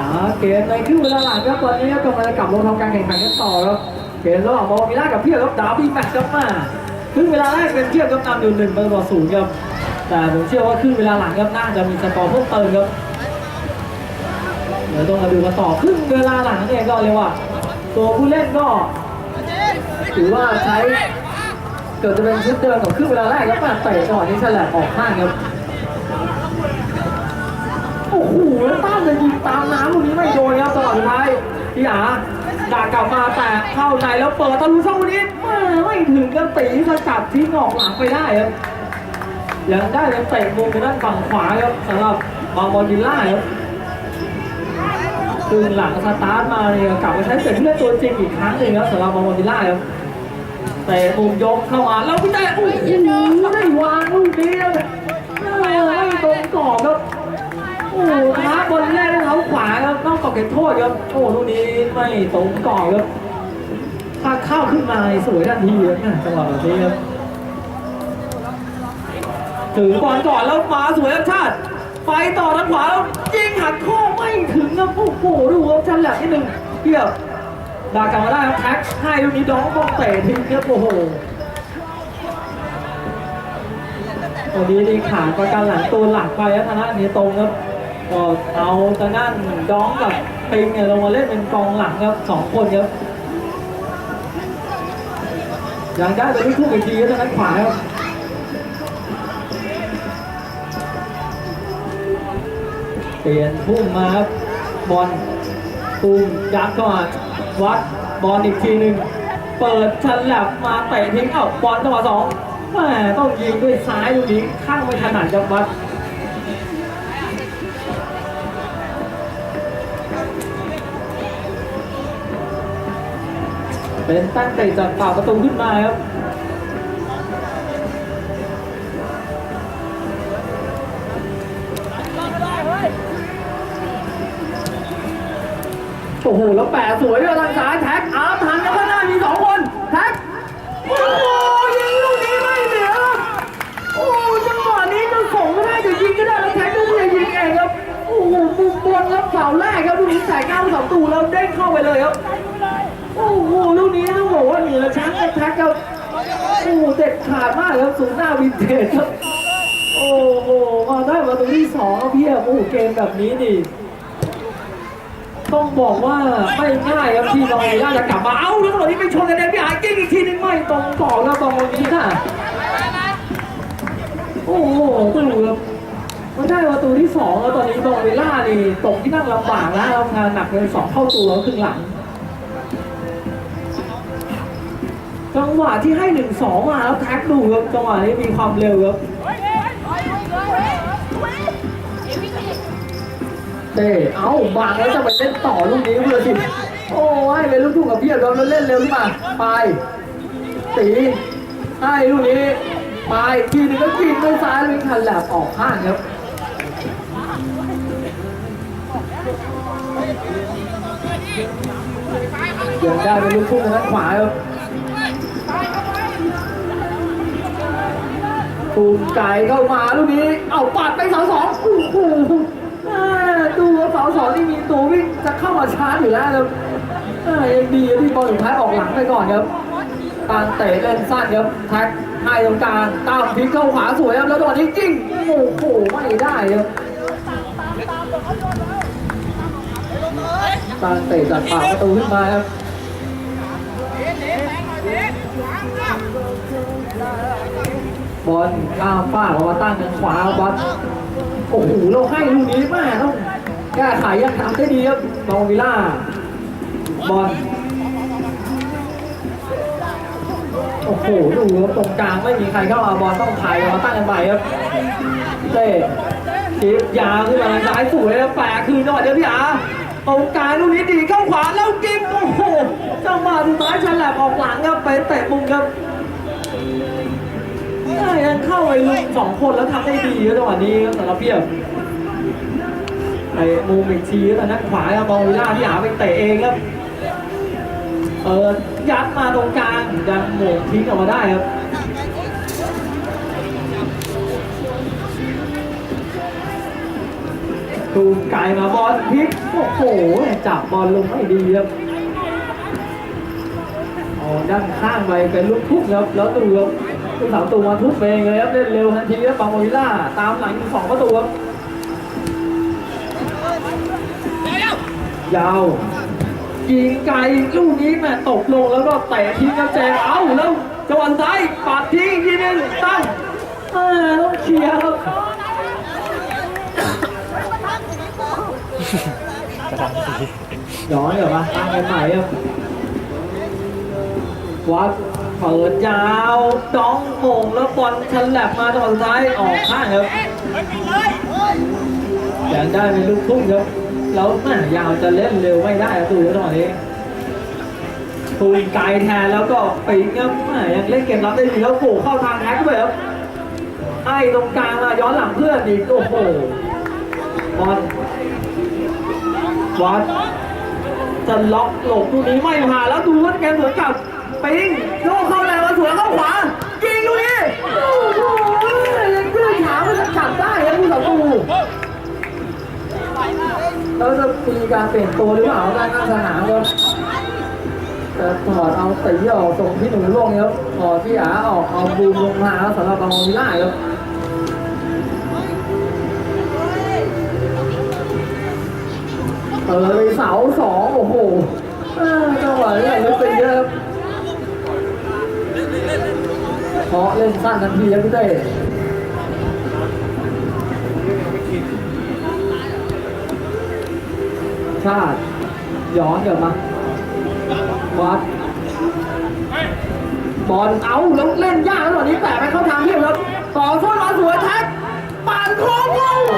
อ่าเกมในครึ่งเวลาหลังครับตอนนี้กำลังจะกลับลงทำการแข่งขันกันต่อครับเกมระหว่างโมมิล่ากับเพียบครับดาร์บี้แมตช์ครับมาครึ่งเวลาแรกเป็นเพียบครับนำอยู่หนึ่งประตูต่อศูนย์ครับแต่ผมเชื่อว่าครึ่งเวลาหลังครับน่าจะมีสกอร์เพิ่มเติมครับ เดี๋ยวต้องมาดูกันต่อครึ่งเวลาหลังเนี่ยก็เรียว่า ตัวผู้เล่นก็ ถือว่าใช้เกิดจะเป็นชุดเดิมของครึ่งเวลาแรกครับมาเตะจังหวะนี้ฉลับออกข้างครับโอ้โหแล้วตั้มเลยยิงตามน้ำลูกนี้ไม่โดนครับจังหวะสุดท้ายพี่อาด่ากลับมาแต่เข้าในแล้วเปิดตะลุช่องนี้ไม่ไม่ถึงกับตีสกัดทิ้งออกหลังไปได้ครับยังได้เป็นเตะมุมไปด้านฝั่งขวาครับสำหรับบางบอลวิลล่าครับ คืนหลังสตาร์ทมาเนี่ยกลับมาใช้เตะเพื่อนตัวจริงอีกครั้งหนึ่งครับสำหรับบางบอลวิล่าครับเตะมุมยกเข้ามาแล้วพี่แต่โอ้โหได้วางลูกนี้ครับไม่ตรงกรอบครับโอ้โหท้าบอลแรกด้วยเท้าขวาครับนอกกรอบเขตโทษครับโอ้ลูกนี้ไม่ตรงกรอบครับถ้าเข้าขึ้นมาสวยทันทีครับจังหวะแบบนี้ครับถึงบอลก่อนแล้วมาสวยครับชาติ ไปต่อทางขวาแล้วยิงหักข้อไม่ถึงครับโอ้โหดูครับชันแหลกนิดนึงเทียบดากลับมาได้ครับแท็กให้ลูกนี้ดองบองเตะทิ้งครับโอ้โหตอนนี้นี่ขาดประกันหลังตัวหลักไปแล้วทางด้านนี้ตรงครับก็เอาทางด้านดองกับปิงเนี่ยลงมาเล่นเป็นกองหลังครับสองคนครับยังได้ไปที่คู่อีกทีครับทางด้นขวาครับ เปลี่ยนพุ่งมาครับบอลตูมยัดเข้ามาวัดบอลอีกทีหนึ่งเปิดฉลับมาเตะทิ้งเอ้าบอลจังหวะสองแหมต้องยิงด้วยซ้ายลูกนี้ข้างไม่ถนัดจับวัดเป็นตั้งเตะจากปากประตูขึ้นมาครับ โอ้โห แล้วแปะสวยด้วยทางซ้ายแท็กอาร์มหันแล้วข้างหน้ามีสองคนแท็กโอ้โหยิงลูกนี้ไม่เหลือครับโอ้โหจังหวะนี้จะส่งก็ได้จะยิงก็ได้แล้วแท็กก็ไม่ยิงเองครับโอ้โหมุมบนครับเสาแรกครับลูกนี้ใส่ก้าวเสาตูแล้วเด้งเข้าไปเลยครับโอ้โหลูกนี้ต้องบอกว่าเหนือชั้นกับแท็กครับโอ้โหเด็ดขาดมากครับสูงหน้าวินเทจครับโอ้โหมาได้ประตูที่สองครับพี่โอ้โหเกมแบบนี้นี่ ต้องบอกว่าไม่ง่ายครับที่บาน่าจะกลับมาเอ้าแล้วตอนนี้ไปชนกันเองพี่หายกิ้งอีกทีนึงไม่ตรงต่อแล้วตรงนี้ค่ะโอ้โหต้องดูครับมันได้ประตูที่สองแล้วตอนนี้บองเวล่านี่ตกที่นั่งลำบากแล้วทำงานหนักเป็นสองเท่าตัวแล้วครึ่งหลังจังหวะที่ให้หนึ่งสองมาแล้วแท็กดูครับจังหวะนี้มีความเร็วครับ เต้เอ้าบางแล้วจะไปเล่นต่อลูกนี้เพื่อสิโอ้ยเป็นลูกทุ่งกับเพียบแล้วแล้วเล่นเร็วขึ้นมาไปตีให้ลูกนี้ไปทีนึงก็กินด้วยซ้ายลิงคันแหลบออกข้างครับยังได้เป็นลูกทุ่งทางด้านขวาครับตูมไก่เข้ามาลูกนี้ เอาปัดไปเสาสองโอ้โหอ่าดูว่าเสาสองนี่มีตัววิ่ง จะเข้ามาชาร์จอยู่แล้วครับยังดีที่บอลสุดท้ายออกหลังไปก่อนครับการเตะเล่นสั้นครับแท็กให้ตรงกลางตามพลิกเข้าขวาสวยครับแล้วตอนนี้จริงโอ้โหไม่ได้ครับการเตะจากปากประตูขึ้นมาครับบอลก้าวป้าออกมาตั้งทางขวาบอลโอ้โหเราให้ลูกนี้แม่ต้อง แก้ไขยังทำได้ดีครับบองวิล่าบอลโอ้โหดูครับตรงกลางไม่มีใครเข้ามาบอลต้องถ่ายออกมาตั้งกันไปครับเต้ชิปยาวขึ้นมาซ้ายสวยแล้วแปะคืนจังหวะเดียวพี่อาตรงกลางลูกนี้ดีเข้าขวาแล้วกิมโอ้โหจังหวะสุดท้ายฉลับออกหลังครับไปเตะมุมครับได้ยังเข้าไปลุมสองคนแล้วทำได้ดีครับจังหวะนี้ครับสำหรับเพียบ ไอ้มุมอีกทีแล้วนักขวาครับบอลวิล่าที่หาไปเตะเองครับเออยัดมาตรงกลางยังหม่งทิ้งออกมาได้ครับตูมไก่มาบอลพลิกโอ้โหจับบอลลงไม่ดีครับอ๋อด้านข้างไปเป็นลูกทุ่งครับแล้วตูครับลูกสาวตูมาทุบเองเลยครับเล่นเร็วทันทีครับบางโมวิล่าตามหลังสองประตูครับ ยาวยิงไกลลูกนี้แม่ตกลงแล้วก็เตะทิ้งครับแจงเอ้าแล้วจังหวะซ้ายปัดทิ้งอีกทีหนึงตั้งเออต้องเคลียร์ครับย้อนกลับมาตั้งกันใหม่ครับวัดเปิดยาวจ้องโมงแล้วบอลฉลับมาจังหวะสุดท้ายออกข้างครับยังได้เป็นลูกทุ่งครับ แล้วแม่ยาวจะเล่นเร็วไม่ได้ครับดูจังหวะนี้ตูนไกลแทนแล้วก็ปีกครับแม่ยังเล่นเกมรับได้ดีแล้วโผล่เข้าทางแท็กด้วยครับไอ้ตรงกลางมาย้อนหลังเพื่อนอีกโอ้โหบอลวัดจะล็อกหลบลูกนี้ไม่ผ่านแล้วดูว่าแกสวนกับปิงโยกเข้าแรงมาสวนเข้าขวายิงลูกนี้โอ้โหยังยืดขามันจะจับได้ครับผู้ต่อสู้ แล้วจะมีการเปลี่ยนตัวหรือเปล่าด้านหน้าสนามครับจะถอดเอาตีออกส่งพี่หนูลงครับถอดพี่อาออกเอาบูมลงมาแล้วสำหรับบางวิลล่าครับเออไปเสาสองโอ้โหเจังหวะนี้ลึกไปเยอะครับเพราะเล่นสั้นทันทีครับพี่เต้ ชาติ ย้อนกลับมาวัดบอลเอาแล้วเล่นยากแล้วตอนนี้แต่ไปเข้าทางเทียบครับต่อส้นมาสวยแท็กปั่นโค้งโอ้โห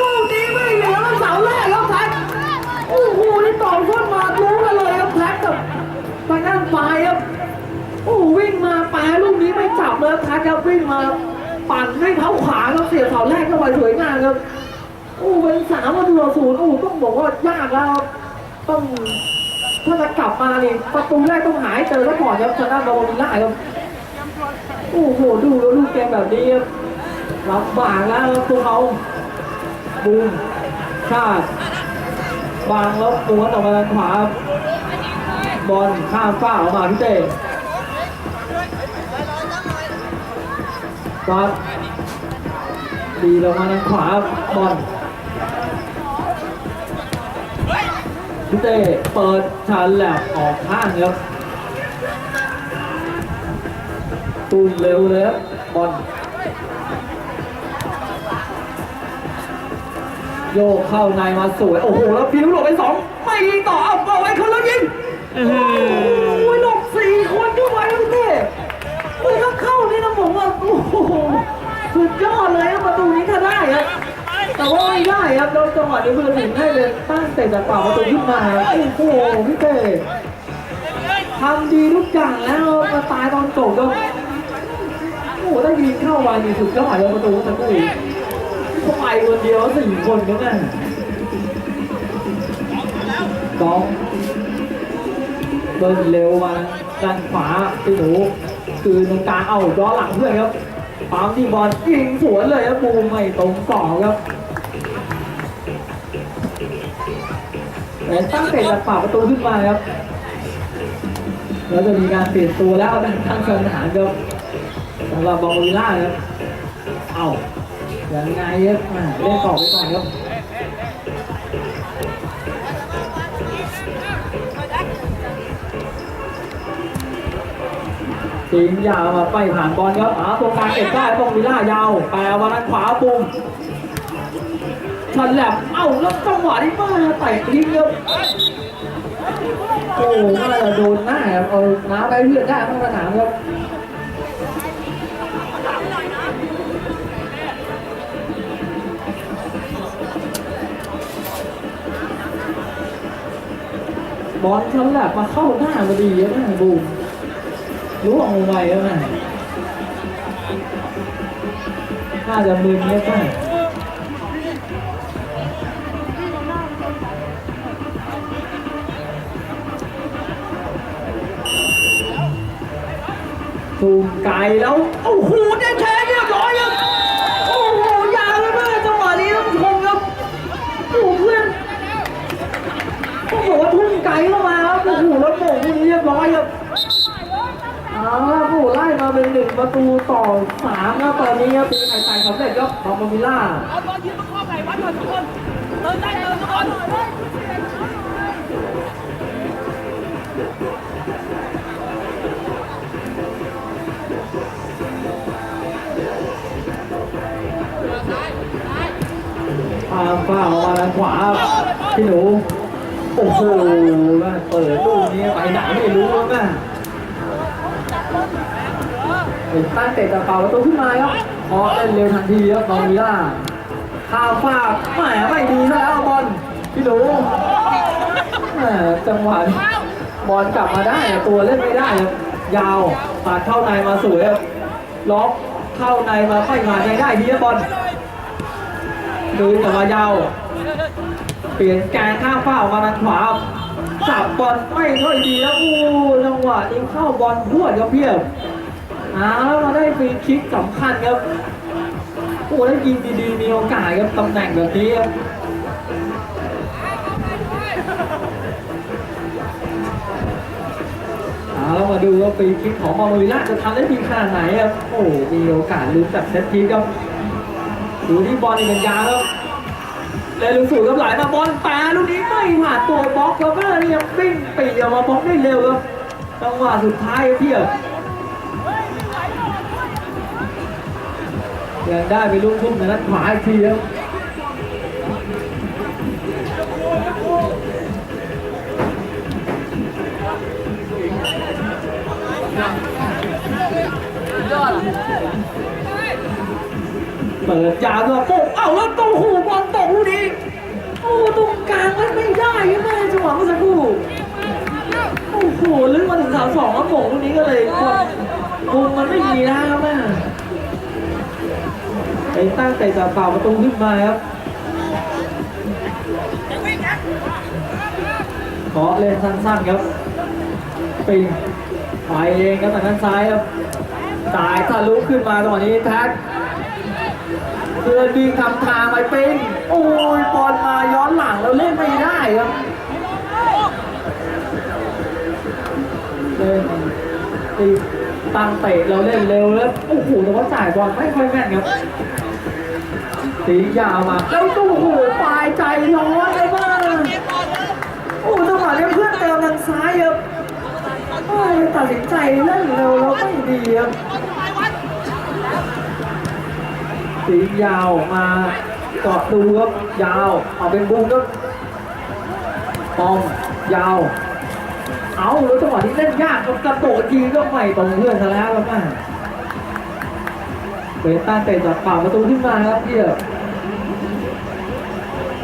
ลูกนี้ไม่เหลือแล้วเสาแรกครับแท็กโอ้โหนี่ต่อขึ้นมารู้กันเลยครับแท็กกับทางด้านฝ่ายครับโอ้วิ่งมาแปรลูกนี้ไม่จับเลยครับแท็กครับวิ่งมาปั่นด้เท้าขวาครับเสียบเสาแรกเข้าไปสวยงามครับ อ้เป็นสามประตูต่ศูนย์โอ้ต้องบอกว่ายากแล้วต้องถ้าจะกลับมานี่ประตูแรกต้องหายเจอแล้วก่อนครับชนะบอลมิล่าครับโอ้โหดูแล้วลูกเกมแบบนี้ครับลำบากแล้วตัวเขาบูมชาติวางแล้วม้วนออกมาทางขวาบอลข้ามฟ้าออกมาพี่เต้ก็ดีลงมาทางขวาบอล เต้เปิดชันแหลบออกข้างครับตูนเร็วเลยครับบอลโยกเข้าในมาสวย โอ้โห แล้วพิ้วหลบไปสองไม่ยิงต่อเอาเอาไว้คนแล้วยิงโอ้โหหลบสี่คนก็ไว้พี่เต้มันก็เข้านี่นะผมว่าโอ้โหสุดยอดเลยครับประตูนี้ถ้าได้ครับ แต่ว่าไม่ได้ครับโดนจังหวะนี้เพื่อนถึงให้เลยตั้งเตะจากป่าประตูขึ้นมาโอ้โหพี่เต้ทำดีทุกอย่างแล้วมาตายตอนจบก็โอ้โหถ้ยิงเข้ามานี่สุดยอดเลยประตูสักทีเขาไปคนเดียวสี่คนก็นั่นสองเดินเร็วมาด้านขวาพี่หนูคือตรงกลางเอาย้อนหลังเพื่อนครับปั๊มที่บอลยิงสวนเลยครับบูมไม่ตรงต่อครับ แต่ตั้งเตะจากปากประตูขึ้นมาครับแล้วจะมีการเปลี่ยนตัวแล้วด้านข้างสนามครับสำหรับบอลวิลล่าครับเอายังไงครับอ่าเล่นต่อไปก่อนครับทีมยาวมาไปผ่านบอลครับหาตรงกลางเก็บได้ตรงวิลล่ายาวแปลวันนั้นขวาปุ่มชันแหลบเอ้าแล้วจังหวะที่ มาเตะทิ้งครับโอ้น่าจะโดนหน้าเอาน้ำไปเพื่อนได้ทั้งสนามครับบอลชันแหลบมาเข้าหน้าพอดีครับแม่บูมรู้เอาไว้แล้วแม่น่าจะมึนเนี่ยแซูมไกลแล้ว โอ้โหได้แชร์เรียบร้อยครับโอ้โหยาวเลยมากจังหวะนี้ต้องชมครับโอ้โหเพื่อนต้องบอกว่าทุ่มไกลเข้ามาครับโอ้โหแล้วโป่งนี้เรียบร้อยครับเอาละโอ้โหไล่มาเป็นหนึ่งประตูต่อสามครับตอนนี้ครับตีไข่ใส่สำเร็จครับของมามิล่าเอาบอลยืนประกอบไหนวัดหน่อยทุกคนเดินได้เดินทุกคน ปาฝ้าออกมาทางขวาพี่หนู โอ้โหแม่เปิดลูกนี้ไปไหนไม่รู้แล้วแม่เป็นตั้งเตะตะเปาประตูขึ้นมาครับพอเล่นเร็วทันทีครับนองมิล่าข้ามฟาแหมไม่ดีซะแล้วบอลพี่หนูแหมจังหวะบอลกลับมาได้ตัวเล่นไม่ได้ครับยาวปาดเข้าในมาสวยครับล็อกเข้าในมาไม่มาใจได้ดีครับบอล ดูกลับมายาว เปลี่ยนแกนข้างฝ้ามาทางขวาจับบอลไม่ค่อยดีแล้วโอ้จังหวะนี้เข้าบอลพรวดครับเพียบอ้าวมาได้ฟรีคิกสำคัญครับโอ้แล้วยิงดีๆ มีโอกาสครับตำแหน่งแบบนี้ครับเอาแล้วมาดูว่าฟรีคิกของมามูริล่าจะทำได้ดีขนาดไหนครับโอ้มีโอกาสลุ้นจากเซตพีครับ ดูที่บอลนี่เป็นยาวครับเลยลูกสูงกับไหลมาบอลแปรลูกนี้ไม่ผ่านตัวบล็อกแล้วก็นี่ยังปิ้งปีออกมาบล็อกได้เร็วครับจังหวะสุดท้ายเพียบยังได้ไปลูกทุ่มในนั้นขวาอีกทีครับ เปิดยาวด้วยโป๊ะเอ้าแล้วโต้หูบอลตกลูกนี้โอ้ตรงกลางมันไม่ได้ครับแม่จังหวะเมื่อสักครู่โอ้โหลึกมาถึงสามสองแล้วโป่งลูกนี้ก็เลยกดมุมมันไม่มีแล้วครับแม่ไปตั้งแต่จะเป่าประตูขึ้นมาครับขอเล่นสั้นๆครับปิงไปเองครับทางด้านซ้ายครับสายทะลุขึ้นมาตอนนี้แท็ก เดินดีทำทางไปเป็นโอ้ยบอลมาย้อนหลังเราเล่นไม่ได้ครับเล่นตีตั้งเตะเราเล่นเร็วแล้วโอ้โหแต่ว่าจ่ายบอลไม่ค่อยแม่นครับตียาวมาแล้วตู้โอ้โหปลายใจร้อนเลยมากโอ้จังหวะนี้เพื่อนเติมทางซ้ายครับตัดสินใจเล่นเร็วแล้วไม่ดีครับ สียาวมาเกาะดูครับยาวเอาเป็นบุ้งครับปอมยาว เอาแล้วจังหวะที่เล่นยากก็กระโดดยิงก็ไม่ตรงเพื่อนซะแล้วครับแม่เบต้าเตะจากฝั่งประตูขึ้นมาครับเพี่ย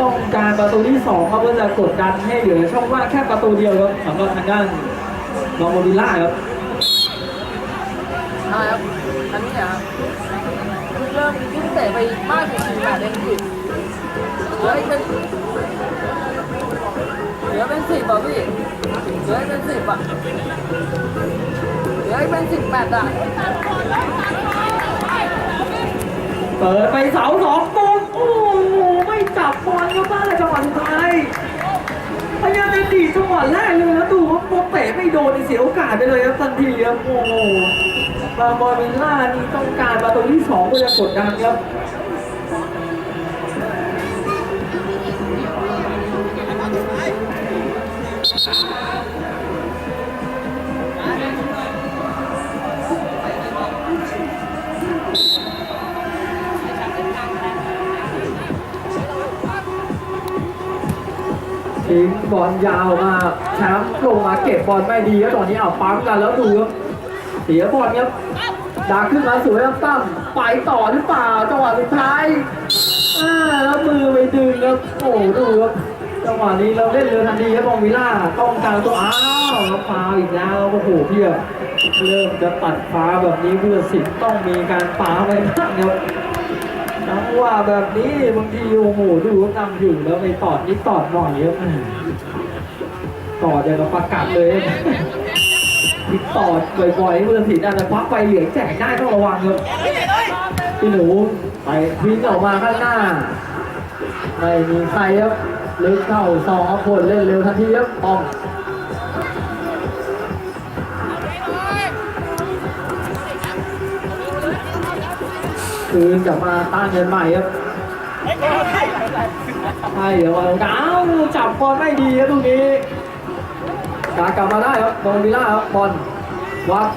ต้องการประตูที่สองครับเพื่อจะกดดันให้เหลือช่องว่างแค่ประตูเดียวครับสำหรับทางด้านนอร์โมดิล่าครับใช่ครับอันนี้อะเมยิ่งเตะไปมากกว่าสี่แมตช์เองพี่เหลืออีกเป็นเหลือเป็นสิบอะพี่เหลืออีกเป็นสิบอะเหลืออีกเป็นสิบแมตช์อะเปิดไปเสาสองปุ้มโอ้โหไม่จับบอลก็บ้าเลยจังหวะสุดท้ายพยายามจะดีดจังหวะแรกเลยแล้วดูว่าโปเตะไม่โดนเสียโอกาสไปเลยครับทันทีครับโอ้โห บาบอมิลล่านี่ต้องการประตูที่สองเพื่อจะกดดันครับทิ้งบอลยาวมาแชมป์ลงมาเก็บบอลไม่ดีแล้วตอนนี้เอาปั๊มกันแล้วดูครับ เสียบอลครับดาขึ้นมาสวยครับตั้มไปต่อหรือเปล่าจังหวะสุดท้ายอแล้วมือไปดึงครับโอ้ดูครับจังหวะนี้เราเล่นเรือทันทีครับบองวิล่าต้องการตัวอ้าวแล้วฟาวอีกแล้วโอ้โหเพียเริ่มจะตัดฟ้าแบบนี้เพื่อสิทธิ์ต้องมีการฟ้าไปบ้างครับจังหวะแบบนี้บางทีโอ้โหดูว่านำอยู่แล้วไปตอดนิดตอดหน่อยครับต่อจะกับประกาศเลย ติดต่อบ่อยๆเพื่อนสิอาจจะควักไปเหลืองแจกได้ต้องระวังครับพี่หนูไปทิ้งออกมาข้างหน้าไม่มีใครครับลึกเข้าสองคนเล่นเร็วทันทีครับปองคืนกลับมาตั้งเงินใหม่ครับใช่เดี๋ยวเอาดาวจับบอลไม่ดีครับตรงนี้ การกลับมาได้ครับบอลวิล่าครับบอลวัด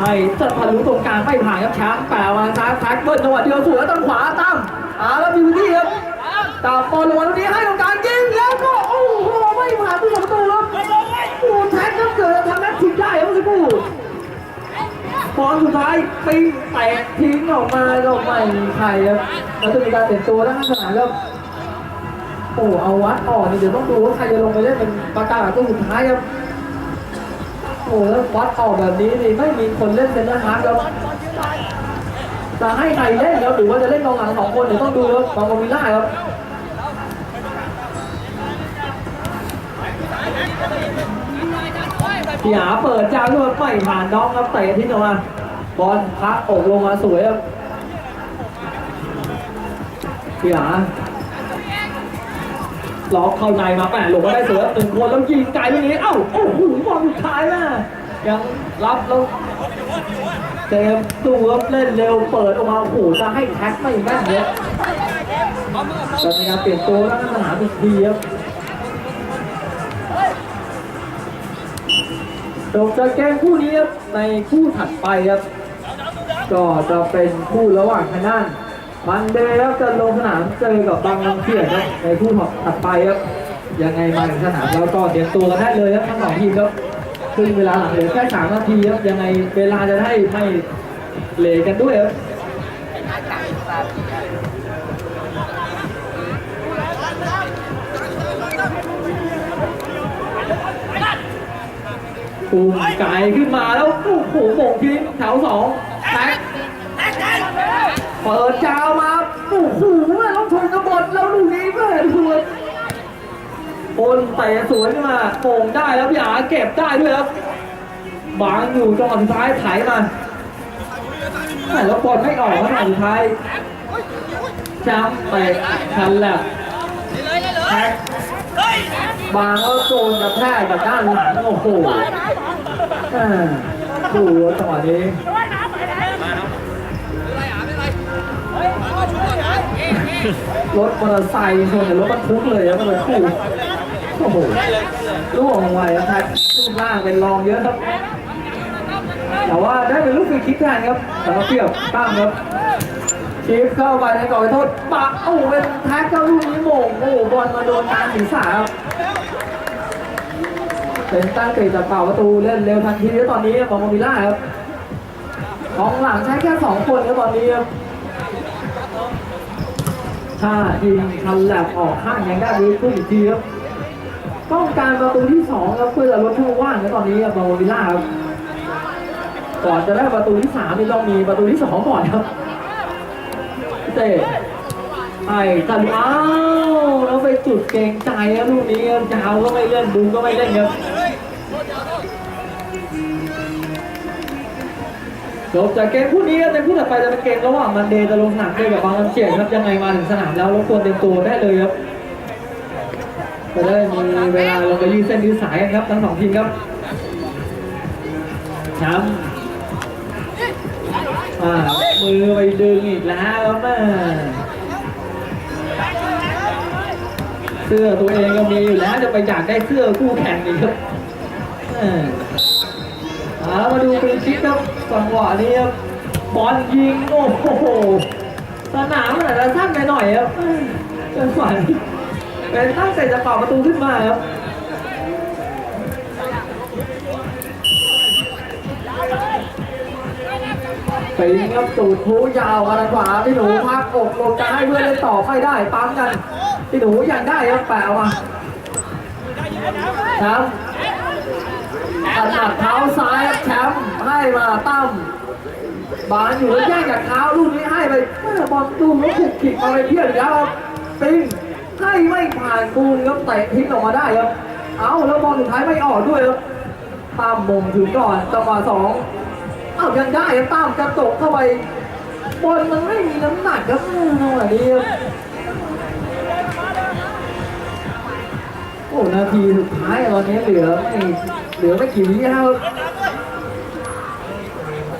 ให้จัดพันลุตรงกลางไม่ผ่านครับชมป์แปลวางซ้ายแท็กเบิร์จังหวะเดียวสวยตั้งขวาตั้มอาแล้วมีพื้นที่ครับตามบอลลงมาตรงนี้ให้ตรงกลางยิงแล้วก็โอ้โหไม่ผ่านผู้ประตูครับโอ้แท็กก็เกิดทำแมตช์ทิ้งได้ครับเมื่อสักครู่บอลสุดท้ายปิ้งแตะทิ้งออกมาก็ไม่ใครครับแล้วจะมีการเปลี่ยนตัวด้านข้างสนามครับ โอ้เอาวัดออกนี่เดี๋ยวต้องดูว่าใครจะลงไปเล่นเป็นประกาศตัวสุดท้ายครับโอ้แล้ววัดออกแบบนี้นี่ไม่มีคนเล่นเซนเตอร์ฮาร์ดครับจะให้ใครเล่นครับหรือว่าจะเล่นกองหลังสองคนเดี๋ยวต้องดูครับกองกวิลล่าครับพี่หาเปิดจ้าด้วยไม่ผ่านน้องครับเตะทิ้งออกมาบอลพักอกลงมาสวยครับพี่หา ล็อกเข้าในมาแปะหลงมาได้เสวยครับหนึ่งคนแล้วยิงไกลอย่างนี้ เอ้า โอ้โหบอลสุดท้ายนะยังรับแล้วเจมส์ตู้ครับเล่นเร็วเปิดออกมาโอ้โหจะให้แท็กไม่แม่นเลยจะมีการเปลี่ยนตัวแล้วสนามอีกทีครับจบจากเกมคู่นี้ครับในคู่ถัดไปครับ ก็จะเป็นคู่ระหว่างทางด้าน มันเดย์ครับจะลงสนามเจอกับบางลำเขียนครับในคู่ถัดไปครับยังไงมาถึงสนามแล้วก็เตรียมตัวกันได้เลยครับทั้งสองทีมครับซึ่งเวลาหลังเหลือแค่สามนาทีครับยังไงเวลาจะได้ไม่เหลกันด้วยครับปูมไก่ขึ้นมาแล้วโอ้โหโบกทิ้งแถวสอง เปิดจาวมาโอ้โหแม่ต้องชนกระบดแล้วลูกนี้แม่สวยบนเตะสวยขึ้นมาโป่งได้แล้วพี่อาเก็บได้ด้วยครับบางอยู่จังหวะสุดท้ายไถมาแม่แล้วบอลไม่ออกขนาดสุดท้ายจ้ำเตะทันแหละแท็กบางก็โดนกระแทกกับด้านหลังโอ้โหอ่าดูจังหวะนี้ รถมอเตอร์ไซค์ชนกับรถบรรทุกเลยครับเลยคู่โอ้โหลูกออกมาครับแท็กลูกล่างเป็นรองเยอะครับ แต่ว่าได้เป็นลูกฟรีคิกแทนครับแต่มาเปรี้ยวตั้งครับชีฟเข้าไปในกรอบโทษปะโอ้เป็นแท็กเข้าลูกนี้โมงโอ้โหบอลมาโดนกลารศีรษะครับเป็นตั้งเตะจากเป่าประตูเล่นเร็วทันทีแล้วตอนนี้บอลมาวิลล่าครับของหลังใช้แค่สองคนครับตอนนี้ครับ ถ้ายิงทันแลบออกข้างยังได้ดูขึ้นอีกทีครับต้องการประตูที่สองครับเพื่อจะลดช่องว่างในตอนนี้ครับบาโววิล่าครับก่อนจะได้ประตูที่สามนี่ต้องมีประตูที่สองก่อนครับเตะไอ้ตันอ้าวแล้วไปจุดเกรงใจครับลูกนี้ยาวก็ไม่เล่นบุญก็ไม่เล่นครับ จบจากเกมคู่นี้ครับในคู่ถัดไปจะเป็นเกมระหว่างมันเดย์จะลงสนามเจอกับบางลำเจียนครับยังไงมาถึงสนามแล้วรบกวนเตรียมตัวได้เลยครับจะได้มีเวลาลงไปยืดเส้นยืดสายกันครับทั้งสองทีมครับแชมป์อ่ามือไปดึงอีกแล้วครับแม่เสื้อตัวเองก็มีอยู่แล้วจะไปอยากได้เสื้อคู่แข่งอีกครับ แม่เอามาดูฟรีคิกครับจังหวะนี้ครับบอลยิงโอ้โหสนามมันอาจจะสั้นไปหน่อยครับจังหวะนี้เป็นตั้งใจจะเป่าประตูขึ้นมาครับปิงครับตูดหูยาวกันขวาพี่หนูพักอกลงจะให้เพื่อนเล่นต่อไม่ได้ปั๊มกันพี่หนูยังได้ครับแปะเอามาแชมป์ถนัดเท้าซ้ายครับแชมป์ให้มาตั้มบานอยู่แล้วแย่งจากเท้าลูกนี้ให้ไปบอลตูมแล้วถูกขิกมาไปเพี้ยนแล้วครับปิงให้ไม่ผ่านกูนครับเตะทิ้งออกมาได้ครับ เอาแล้วบอลสุดท้ายไม่ออกด้วยครับตั้มมถึงก่อนจังหวะสองเอ้ายังได้ครับตั้มกระตกเข้าไปบอลมันไม่มีน้ำหนักครับอืมจังหวะนี้ครับโอ้นาทีสุดท้ายตอนนี้เหลือไม่ เหลือไม่กี่วิแล้วครับ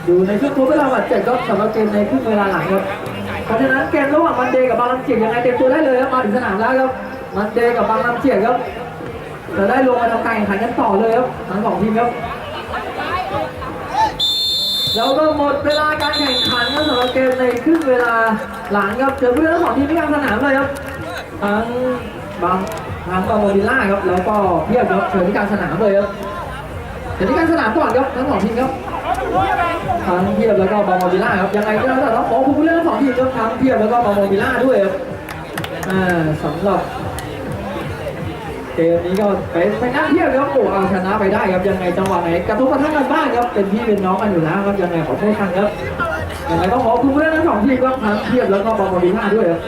อยู่ในช่วงทดเวลาบาดเจ็บครับสำหรับเกมในครึ่งเวลาหลังครับเพราะฉะนั้นเกมระหว่างมันเดย์กับบางลำเจียกยังไงเตรียมตัวได้เลยครับมาถึงสนามแล้วครับมันเดย์กับบางลำเจียกครับจะได้ลงมาทำการแข่งขันกันต่อเลยครับทั้งสองทีมครับแล้วก็หมดเวลาการแข่งขันครับสำหรับเกมในครึ่งเวลาหลังครับเจอผู้เล่นทั้งสองทีมที่กลางสนามเลยครับทั้งบางทางบางโมดิล่าครับแล้วก็เพียบครับเชิญที่กลางสนามเลยครับ เชิญที่กางสนามก่อนครับทั้งสองทีมครับทั้งเทียบแล้วก็บาโมบิล่าครับยังไงก็แล้วแต่ต้องขอคุณผู้เล่นทั้งสองทีมครับทั้งเทียบแล้วก็บาโมบิล่าด้วยครับอ่าสำหรับเกมนี้ก็เป็นไปน่าเทียบครับโอ้เอาชนะไปได้ครับยังไงจังหวะไหนกระทุกกระทั่งกันบ้างครับเป็นพี่เป็นน้องกันอยู่แล้วครับยังไงขอโทษครั้งครับยังไงต้องขอคุณผู้เล่นทั้งสองทีมครับทั้งเทียบแล้วก็บาโมบิล่าด้วยครับ